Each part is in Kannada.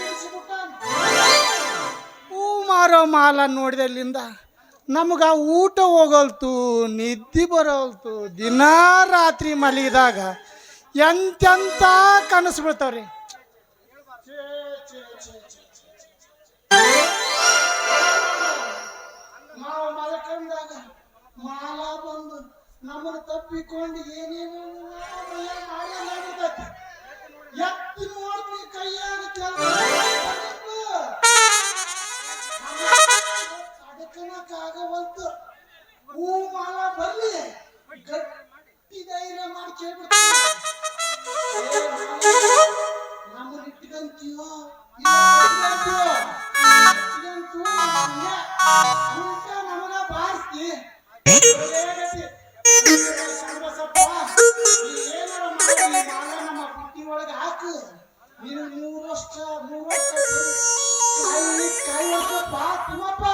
ಇಡಿಸಿಬಿಟ್ಟಾನ ಹೂ ಮಾರೋ ಮಾಲ ನೋಡಿದಲ್ಲಿಂದ ನಮ್ಗೆ ಊಟ ಹೋಗಲ್ತು, ನಿದ್ದೆ ಬರೋಲ್ತು, ದಿನಾ ರಾತ್ರಿ ಮಲಗಿದಾಗ ಎಂತೆಂಥ ಕನಸು ಬೀಳ್ತಾವ್ರಿ. ಮಲ್ಕೊಂಡಾಗ ಮಾಲ ಬಂದು ನಮ್ಮನ್ನು ತಪ್ಪಿಕೊಂಡು ಏನೇನು ಮಾಡಿ ನಡೀತೈತಿ ಎತ್ತಿ ನೋಡ್ತೀನಿ ಕೈಯಾಗ ಅದಕ್ಕನಕ್ಕಾಗವಲ್ತು. ಹೂ ಮಾಲ ಬರ್ಲಿ. ಗಟ್ಟಿ ಧೈರ್ಯ ಮಾಡಿ ಕೇಳ್ಬಿಡ್ತೀನಿ. ನಮ್ಮನ್ನ ಇಟ್ಕಂತೀವೋ ಇಲ್ಲ ಇಟ್ಕಂತೀವೋ? ಹಾಕಿ. ನಮ್ಮ ಬುಟ್ಟಿ ಹಾಕು ನೀನು ಮೂರು ವರ್ಷ ಬಾ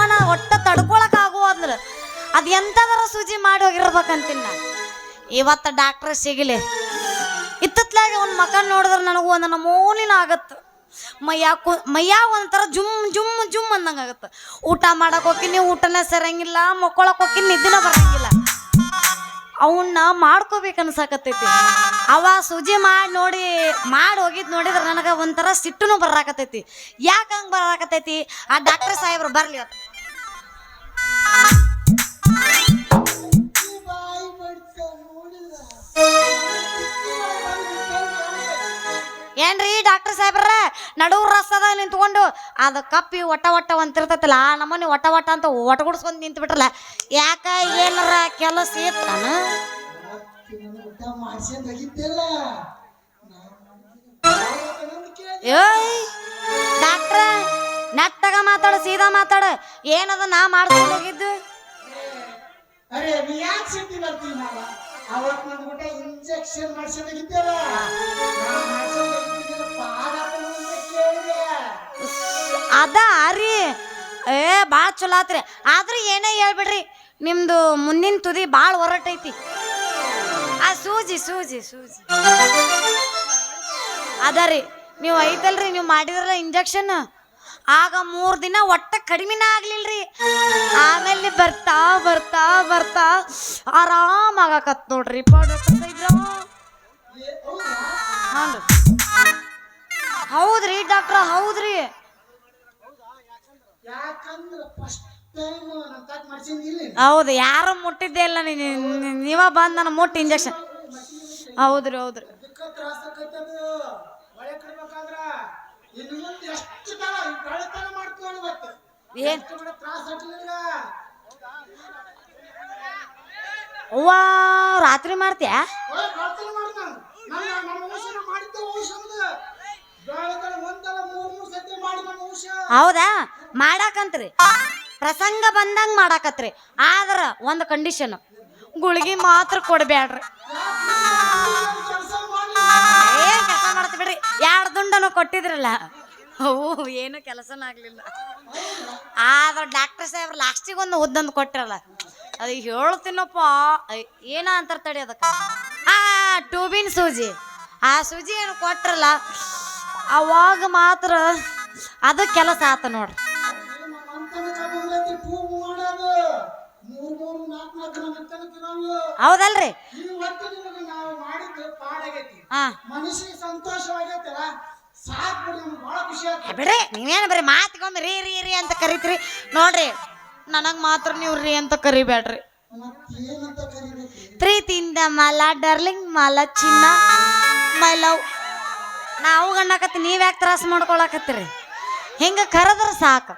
ಒಟ್ಟ ಒಟ್ಟು ಒಟ್ಟ ಆಗುವ ಅಂದ್ರೆ ಅದು ಎಂತದರ ಸೂಜಿ ಮಾಡಿ ಹೋಗಿರ್ಬೇಕಂತೀನಿ ನಾ ಇವತ್ತು ಡಾಕ್ಟರ್ ಸಿಗಲಿ. ಇತ್ತತ್ಲಾಗೆ ಒಂದು ಮಕ ನೋಡಿದ್ರೆ ನನಗೂ ಒಂದು ನಮೂನಿನ ಆಗತ್ತೆ ಮೈಯ ಕು ಒಂಥರ ಜುಮ್ ಜುಮ್ ಜುಮ್ ಅಂದಂಗೆ ಆಗತ್ತೆ ಊಟ ಮಾಡಕ್ ಹೋಗಿನಿ ಊಟನೇ ಸರಂಗಿಲ್ಲ ಮಕ್ಕೊಳಕ್ಕೆ ಹೋಗಿ ನಿದ್ದಿನ ಬರಂಗಿಲ್ಲ. ಅವನ್ನ ಮಾಡ್ಕೋಬೇಕು ಅನ್ಸಾಕತ್ತೈತಿ. ಅವ ಸೂಜಿ ಮಾಡಿ ನೋಡಿ, ಮಾಡಿ ಹೋಗಿದ್ ನೋಡಿದ್ರೆ ನನಗೆ ಒಂಥರ ಸಿಟ್ಟುನು ಬರಾಕತ್ತೈತಿ. ಯಾಕೆ ಹಂಗೆ ಬರಾಕತ್ತೈತಿ? ಆ ಡಾಕ್ಟರ್ ಸಾಹೇಬ್ರು ಬರ್ಲಿ ಏನ್ರಿ ಡಾಕ್ಟರ್ ಸಾಹೇಬ್ರ. ನಡುವು ರಸ್ತದ ನಿಂತ್ಕೊಂಡು ಅದು ಕಪ್ಪಿ ಒಟ್ಟ ಒಟ್ಟ ಅಂತಿರ್ತೈತಲ್ಲ ಆ ನಮ್ಮನೆ ಒಟ್ಟ ಒಟ್ಟ ಅಂತ ಒಟ್ಟಗುಡ್ಸ್ಕೊಂಡು ನಿಂತು ಬಿಟ್ರಲ್ಲ ಯಾಕ ಏನಾರ ಕೆಲಸ ಇತ್ತಾನ? ಏಯ್, ಡಾಕ್ಟ್ರ ನೆಟ್ಟಗ ಮಾತಾಡು, ಸೀದಾ ಮಾತಾಡು. ಏನದ ನಾ ಮಾಡ್ಕೊಂಡು ನೀ ಯಾಕೆ ಅವತ್ತು ಇಂಜೆಕ್ಷನ್ ಮಾಡ್ಸೋದಾಗಿದ್ದೆಲ್ಲ ಅದ ರೀ. ಏ ಭಾಳ ಚಲೋ ಆತ್ರಿ. ಆದ್ರೂ ಏನೇ ಹೇಳ್ಬಿಡ್ರಿ, ನಿಮ್ದು ಮುಂದಿನ ತುದಿ ಭಾಳ ಹೊರಟೈತಿ ಆ, ಸೂಜಿ ಸೂಜಿ ಸೂಜಿ. ಅದ ರೀ. ನೀವು ಐತಲ್ರಿ, ನೀವು ಮಾಡಿದ್ರಲ್ಲ ಇಂಜೆಕ್ಷನ್. ಆಗ ಮೂರು ದಿನ ಒಟ್ಟ ಕಡಿಮೆನ ಆಗ್ಲಿಲ್ರಿ. ಆಮೇಲೆ ಬರ್ತಾ ಬರ್ತಾ ಬರ್ತಾ ಆರಾಮಾಗಕತ್ ನೋಡ್ರಿ. ಹಾಂ ಹೌದ್ರಿ ಡಾಕ್ಟ್ರ ಹೌದ್ರಿ. ಯಾಕಂದ್ರೆ ಫಸ್ಟ್ ಟೈಮ್ ಹೌದು ಯಾರು ಮುಟ್ಟಿದ್ದೇ ಇಲ್ಲ ನೀ- ನೀವ ಬಂದ್ ನನ್ನ ಮುಟ್ಟಿ ಇಂಜೆಕ್ಷನ್ ಹೌದ್ರಿ ಹೌದ್ರಿ. ಅದಕ್ಕ ತ್ರಾಸ ಆಕೈತದು ಒಳ್ಳೆ ಕಡ್ಬೇಕಾದ್ರ ಇನ್ನು ಮುಂದೆ ಎಷ್ಟು ತರ ಬೆಳತನ ಮಾಡ್ತೀವಿ ಇವತ್ತು ಏನ್? ಎಷ್ಟು ಬಿಡ ತ್ರಾಸ ಆಗ್ಲಿಲ್ಲ. ಅವ್ವ ರಾತ್ರಿ ಮಾಡ್ತೀಯಾ? ಒಳ್ಳೆ ನನ್ನ ವಂಶ ಮಾಡಿದ್ದೆ ವಂಶ ಹೌದಾ? ಮಾಡಾಕಂತ್ರಿ. ಪ್ರಸಂಗ ಬಂದಂಗ ಮಾಡಾಕತ್ರಿ. ಆದ್ರ ಒಂದು ಕಂಡೀಷನ್ ಗುಳಿಗೆ ಮಾತ್ರ ಕೊಡ್ಬ್ಯಾಡ್ರಿ. ಕೆಲಸ ಏನ್ ಕೆಲಸ ಮಾಡತ್ ಬಿಡ್ರಿ? ಎರಡು ದುಂಡನು ಕೊಟ್ಟಿದ್ರಲ್ಲ. ಅವು ಏನು ಕೆಲಸನ ಆಗ್ಲಿಲ್ಲ. ಆದ್ರ ಡಾಕ್ಟರ್ ಸಾಹೇಬ್ರ ಲಾಸ್ಟಿಗೆ ಒಂದು ಉದ್ದಂದು ಕೊಟ್ಟಿರಲ್ಲ ಅದು ಹೇಳ್ತೀನಪ್ಪ. ಏನ ಅಂತಾರ ತಡಿ ಅದಕ್ಕೆ. ಆ ಟೂಬಿನ್ ಸೂಜಿ. ಆ ಸೂಜಿ ಏನು ಕೊಟ್ರಲ್ಲ. ಅವಾಗ ಮಾತ್ರ ಅದು ಕೆಲಸ ಆತ ನೋಡ್ರಿ. ಹೌದಲ್ರಿ? ಬಿಡ್ರಿ ನೀವೇನು ಬರೀ ಮಾತಿಗೊಂದು ರೀ ರೀ ರೀ ಅಂತ ಕರಿತೀರಿ. ನೋಡ್ರಿ ನನಗೆ ಮಾತ್ರ ನೀವು ರೀ ಅಂತ ಕರಿಬೇಡ್ರಿ. ಪ್ರೀತಿಯಿಂದ ಮಾಲಾ ಡಾರ್ಲಿಂಗ್ ಮಾಲಾ ಚಿನ್ನ ಮೈ ಲವ್. ನಾವು ಗಣ್ಣಾಕತ್ತಿ ನೀವ್ ಯಾಕೆ ತ್ರಾಸ ಮಾಡ್ಕೊಳಕತ್ತೀರಿ? ಹಿಂಗ ಕರೆದ್ರ ಸಾಕು.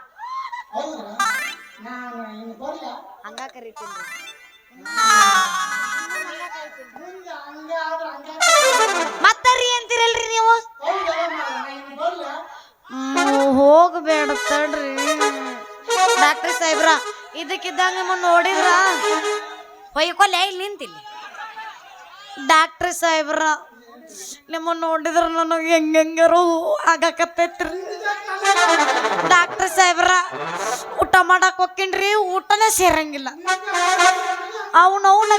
ಹಂಗ ಕರಿತೀನಿ. ಮತ್ತರಿ ಅಂತೀರಲ್ರಿ ನೀವು? ಹೋಗ್ಬೇಡ ತಡ್ರಿ. ಡಾಕ್ಟರ್ ಸಾಹೇಬ್ರ, ಇದಕ್ಕಿದ್ದಂಗ ನಿಮ್ಮನ್ನ ನೋಡಿದ್ರ? ಹೊಯ್ಕೊಲ್ಲ ಇಲ್ಲಿ ನಿಂತಿಲ್ಲ. ಡಾಕ್ಟರ್ ಸಾಹೇಬ್ರ ನಿಮ್ಮನ್ನ ನೋಡಿದ್ರ ನನಗೆ ಹೆಂಗಾರು ಆಗಾಕತ್ತೈತ್ರಿ. ಡಾಕ್ಟರ್ ಸಾಹೇಬ್ರ, ಊಟ ಮಾಡಕ್ ಹೋಗ್ತೀನ್ರಿ ಊಟನೇ ಸೇರಂಗಿಲ್ಲ. ಅವನು ಅವನ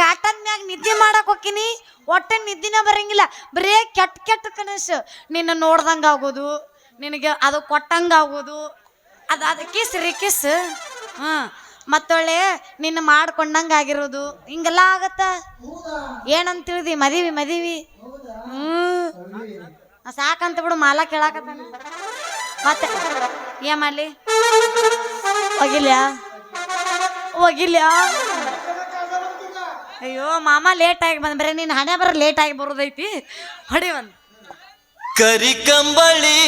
ಕಾಟನ್ ಮ್ಯಾಗ ನಿದ್ದೆ ಮಾಡಕ್ ಹೋಗ್ತೀನಿ ಒಟ್ಟೆ ನಿದ್ದಿನೇ ಬರಂಗಿಲ್ಲ. ಬರೇ ಕೆಟ್ಟ ಕೆಟ್ಟ ಕನಸು. ನಿನ್ನ ನೋಡ್ದಂಗೆ ಆಗೋದು, ನಿನಗೆ ಅದು ಕೊಟ್ಟಂಗ ಆಗೋದು. ಅದು ಅದು ಕಿಸ್ ರೀ, ಕಿಸ್. ಹ್ಞೂ ಮತ್ತೊಳ್ಳೆ ನಿನ್ನ ಮಾಡ್ಕೊಂಡಂಗ ಆಗಿರೋದು. ಹಿಂಗೆಲ್ಲ ಆಗತ್ತ? ಏನಂತ ತಿಳಿದಿ? ಮದಿವಿ ಮದಿವಿ. ಹ್ಞೂ ಸಾಕಂತ ಬಿಡು, ಮಾಲ ಕೇಳಾಕತ್ತ ಮತ್ತೆ? ಏನ್ ಮಾಡ್ಲಿ? ಒಗಿಲ್ಯಾ ಅಯ್ಯೋ, ಮಾಮ ಲೇಟ್ ಆಗಿ ಬಂದ್. ಬರೀ, ನೀನು ಹಣೆ ಬರ ಲೇಟ್ ಆಗಿ ಬರೋದೈತಿ. ಹೊಡಿ ಒಂದು. ಕರಿಕಂಬಳಿ ಕರಿಕಂಬಳಿ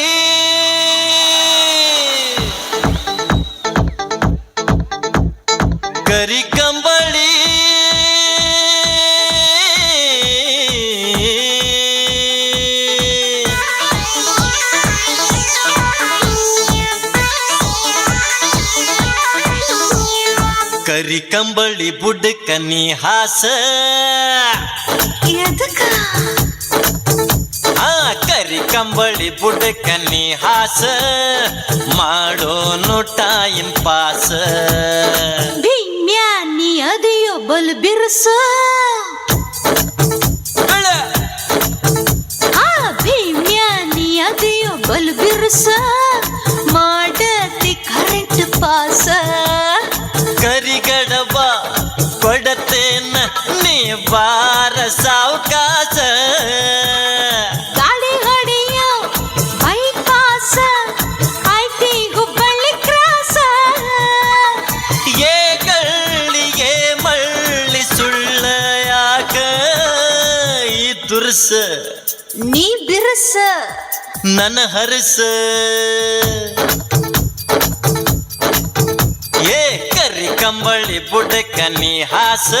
ಕರಿಕಂಬಳಿ ಬುಡ್ಕ ನೀ ಹಾಸ ಆ ಕರಿ ಕಂಬಳಿ ಬುಡಕ ನೀ ಹಾಸ ಮಾಡೋನು ಟೈಮ್ ಪಾಸ ಭೀಮ್ಯಾನಿ ಅದಿಯೋ ಬಲ್ ಬಿರುಸ. ಆ ಭೀಮ್ಯಾನಿ ಅದಿಯೋ ಬಲ್ ಬಿರುಸ. ಬಿರುಸ ನನ್ನ ಹರಸ ಏ ಕರಿ ಕಂಬಳಿ ಬುಡಕ ನೀ ಹಾಸ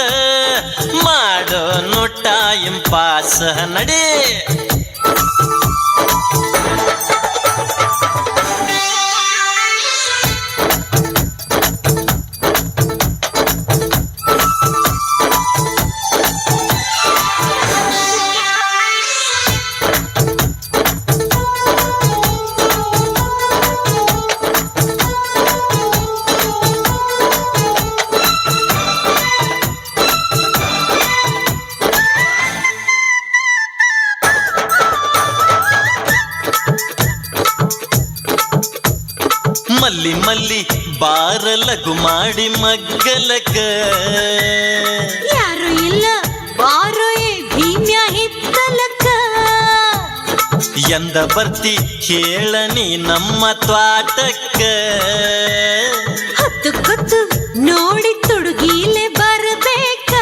ಮಾಡೋ ನೋಟ ಇಂಪಾಸ. ನಡಿ. ಮಲ್ಲಿ ಮಲ್ಲಿ ಬಾರಲಗು ಮಾಡಿ ಮಗ್ಗಲಕ. ಯಾರು ಇಲ್ಲ ಬಾರು ಏ ಭೀಮ್ಯ ಹಿತ್ತಲಕ. ಎಂದ ಬರ್ತಿ ಕೇಳನಿ ನೀ ನಮ್ಮ ತ್ವಾಟಕ್ಕ ಹತ್ತು ಕತ್ತು ನೋಡಿ ತೊಡುಗೀಲೆ ಬರಬೇಕ?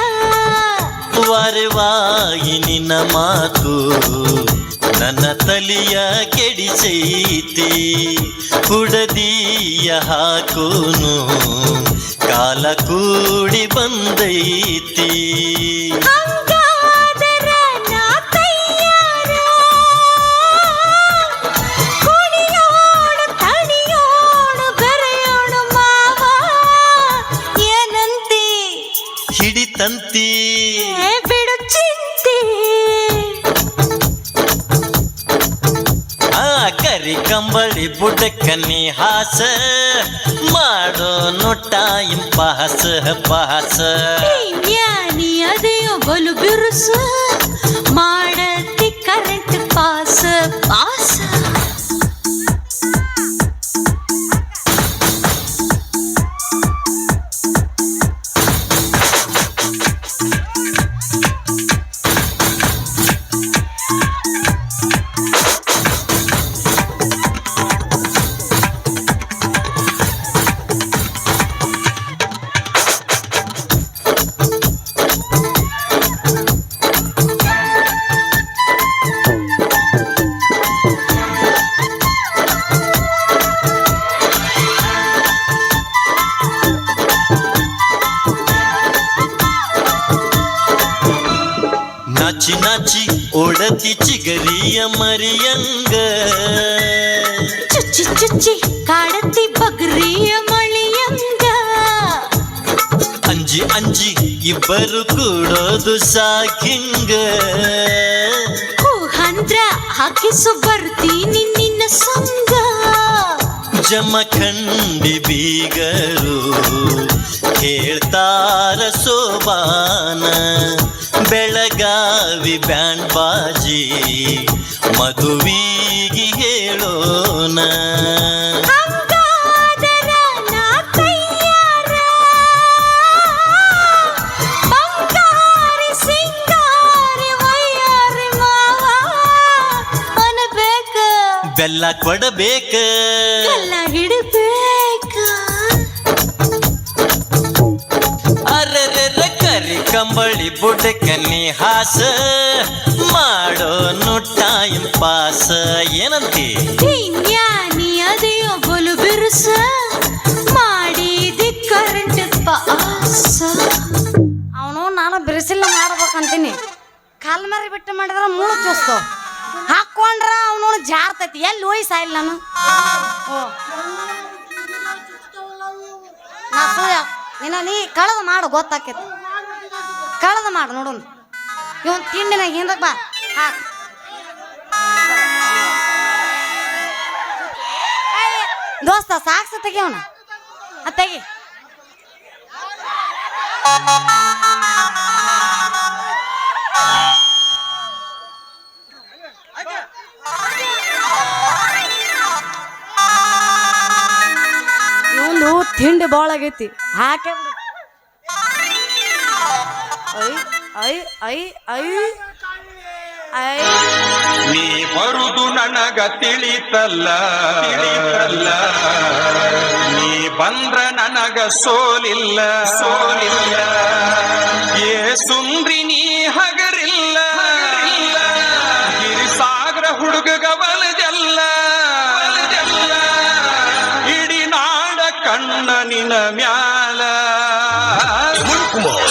ವರವಾಗಿ ನಿನ್ನ ಮಾತು. ನನ್ನ ತಲಿಯ ಕೆಡಿಸೈತಿ ಕುಡದಿಯ ಹಾಕೋನು. ಕಾಲ ಕೂಡಿ ಬಂದೈತಿ. ಹಿಡಿತಂತಿ. ಬಿಡು ಚಿಂತೆ. ಕರಿ ಕಂಬಳಿ ಬುಡಕ ನೀ ಹಾಸ ಮಾಡೋನು ಟೈಮ್ ಪಾಸ ಪಾಸ ಜ್ಞಾನಿ ಅದೇಯೋ ಬಲು ಬಿರುಸು, ಮಾಡತಿ ಕರೆಂಟ್ ಪಾಸ ಪಾಸ ಓಡತಿ ಚಿಗರಿಯ ಮರಿಯಂಗ. ಚುಚ್ಚಿ ಚುಚ್ಚಿ ಕಾಡತಿ ಬಗ್ರಿಯ ಮಳಿಯಂಗ. ಅಂಜಿ ಅಂಜಿ ಇಬ್ಬರು ಕೂಡೋದು ಸಾಕಿಂಗ. ಹೂ ಹಂದ್ರ ಹಾಕಿಸು ಬರ್ತೀನಿ ನಿನ್ನ ಸಂಗ. ಜಮಖಂಡಿ ಬೀಗರು ಹೇಳ್ತಾರ ಸೋಬಾನ. ಬೆಳಗಾವಿ ಬ್ಯಾಂಡ್ ಬಾಜಿ ಮದುವಿಗೆ ಹೇಳೋಣ ಬೆಲ್ಲ ಕೊಡಬೇಕು. ಹಿಡಬೇಕ ಕರಿ ಬುಡಕ್ಕೆ ನೀ ಹಾಸ ಮಾಡೋನು ಟೈಮ್ ಪಾಸ ಏನಂತಿ? ಜ್ಞಾನಿ ಅದೇಯೋ ಬಲು ಬಿರುಸ ಮಾಡಿದಿ ಕರೆಂಟ್ ಪಾಸ. ಅವನು ನಾನು ಬಿರುಸಿಲ್ಲ ಮಾಡ್ಬೇಕಂತೀನಿ. ಕಾಲ್ ಮರಿ ಬಿಟ್ಟು ಮಾಡಿದ್ರ ಮೂಳು ತೋಸ್ತು ಹಾಕೊಂಡ್ರ ಅವನು ಜಾರ್ತೈತಿ. ಎಲ್ಲಿ ಹೋಯ್ ಸಾಯಿಲ್ಲ ನಾನು? ಓ. ನಾ ನಿನ್ನ ನೀ ಕಳೆದ ಮಾಡು ಗೊತ್ತಾಕೈತಿ. ಕಳೆದ ಮಾಡು, ನೋಡು. ಇವನ್ ತಿಂಡಿನ ಹಿಂದಕ್ಕೆ ಬಾ. ಹಾ. ದೋಸ್ತ, ಸಾಕ್ಸ ತೆಗಿಯವನ ತೆಗಿ. ಇವನು ತಿಂಡಿ ಬಾಳಾಗೈತಿ. ಹಾಕೆ ನೀ ಬರುದು ನನಗ ತಿಳಿತಲ್ಲ ತಿಳಿತಲ್ಲ ನೀ ಬಂದ್ರ ನನಗ ಸೋಲಿಲ್ಲ ಸೋಲಿಲ್ಲ ಏ ಸುಂದ್ರಿ ನೀ ಹಗರಿಲ್ಲ ಗಿರಿಸಾಗರ ಹುಡುಗಗ ಬಲದಲ್ಲ ಬಲದಲ್ಲ ಇಡೀ ನಾಡ ಕಣ್ಣ ನಿನ ಮ್ಯಾಲ ನೀ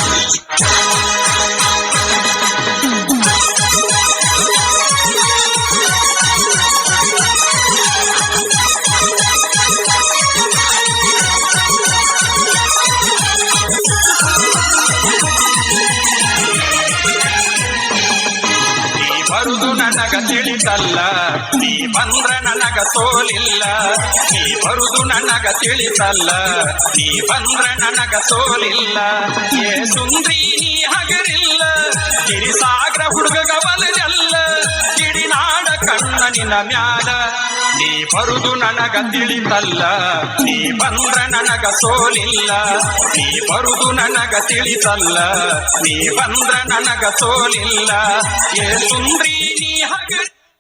ತಿಳಿತಲ್ಲ ನೀ ಬಂದ್ರ ನನಗ ಸೋಲಿಲ್ಲ. ನೀ ಬರುದು ನನಗ ತಿಳಿತಲ್ಲ ನೀ ಬಂದ್ರ ನನಗ ಸೋಲಿಲ್ಲ. ಏ ಸುಂದ್ರಿ ನೀ ಹಗರಿಲ್ಲ ಗಿರಿಸಾಗರ ಹುಡುಗ ಬಲದಲ್ಲ ಗಿಡಿನಾಡ ಕಣ್ಣ ನಿನ್ನ ಮ್ಯಾಲ ನೀ ಬರುದು ನನಗ ತಿಳಿತಲ್ಲ. ನೀ ಬಂದ್ರ ನನಗ ಸೋಲಿಲ್ಲ ನೀ ಬರುದು ನನಗ ತಿಳಿತಲ್ಲ. ನೀ ಬಂದ್ರ ನನಗ ಸೋಲಿಲ್ಲ. ಏ ಸುಂದ್ರಿ ನೀ ಹೋಗಿ,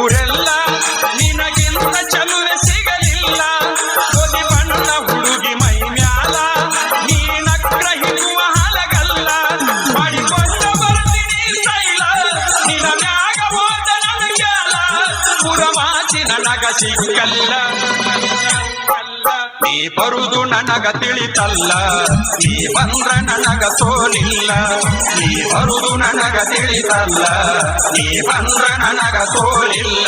ಊರೆಲ್ಲ ಸಿಕ್ಕಲ್ಲ. ನೀ ಬರುದು ನನಗ ತಿಳಿತಲ್ಲ. ನೀ ಬಂದ್ರ ನನಗ ಸೋಲಿಲ್ಲ. ನೀ ಬರುದು ನನಗ ತಿಳಿತಲ್ಲ. ನೀ ಬಂದ್ರ ನನಗ ಸೋಲಿಲ್ಲ.